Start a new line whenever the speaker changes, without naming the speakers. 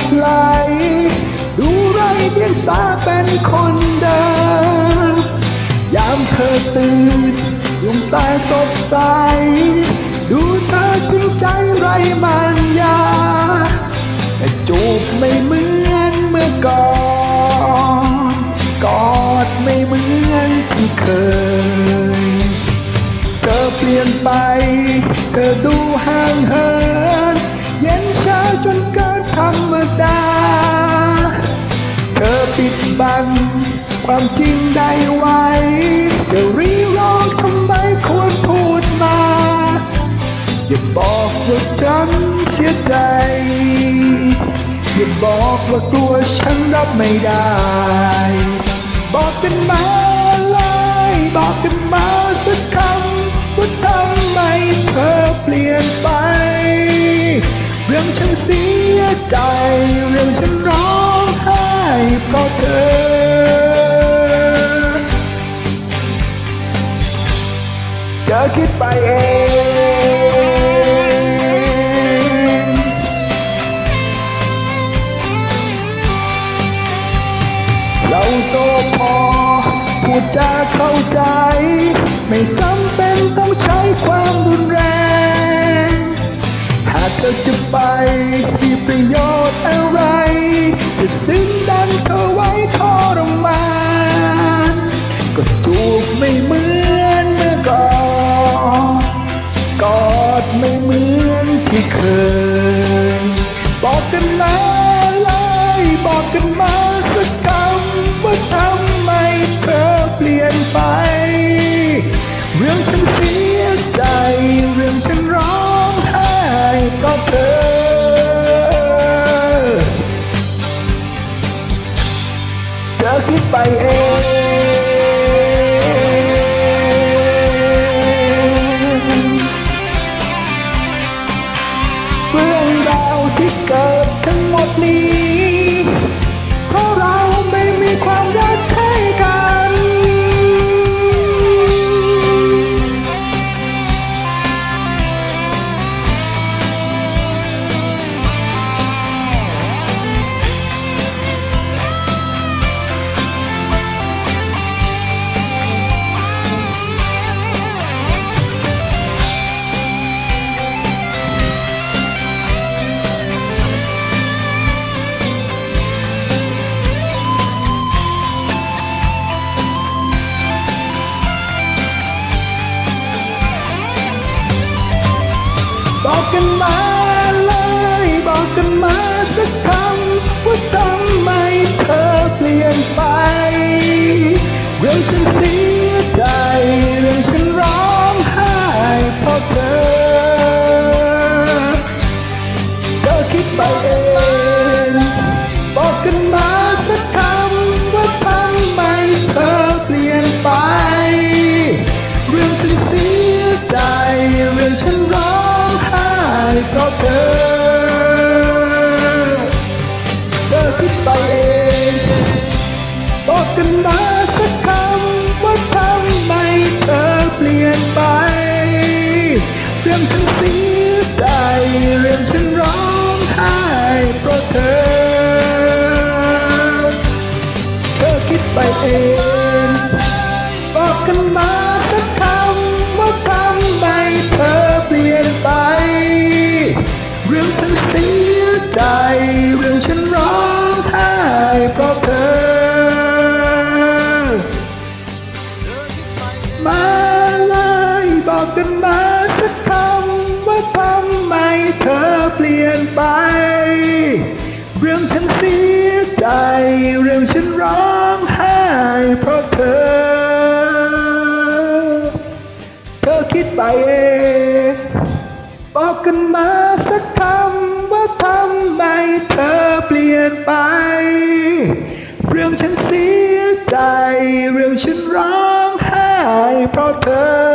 บไหล ดูไรเดียงสาเป็นคนเดิมยามเธอตื่นดวงตาสดใส ดูเธอจริงใจไรมันยา แต่จูบไม่เหมือนเมื่อก่อน กอดไม่เหมือนที่เคย เธอเปลี่ยนไป เธอดูห่างเหิน บังความจริงได้ไว้จะรีร้องทำไมควรพูดมา อย่าบอกว่าฉันเสียใจ อย่าบอกว่ากลัวฉันรับไม่ได้ บอกกันมาเลยบอกกันมาสักคำว่าทำไมเธอเปลี่ยนไป เรื่องฉันเสียใจ เรื่องฉันร เพราะเธอเธอคิดไปเองเราโตพอพูดจาเข้าใจ ไม่จำเป็นต้องใช้ความรุนแรง หากเธอจะไปมีประโยชน์ เคยบอกกันมาเลยบอกกันมาสักคำว่าทำไมเธอเปลี่ยนไป เรื่องฉันเสียใจ เรื่องฉันร้องไห้ก็เธอ เธอคิดไปเอง บอ คิดไปเองบอกกันมาสักคำว่าทำไมเธอเปลี่ยนไป เรื่องฉันเสียใจเรื่องฉันร้องไห้เพราะเธอ เธอคิดไปเอง เรื่องฉันร้องไห้เพราะเธอ เธอคิดไปเองบอกกันมาสักคำว่าทำไมเธอเปลี่ยนไป เรื่องฉันเสียใจ เรื่องฉันร้องไห้เพราะเธอ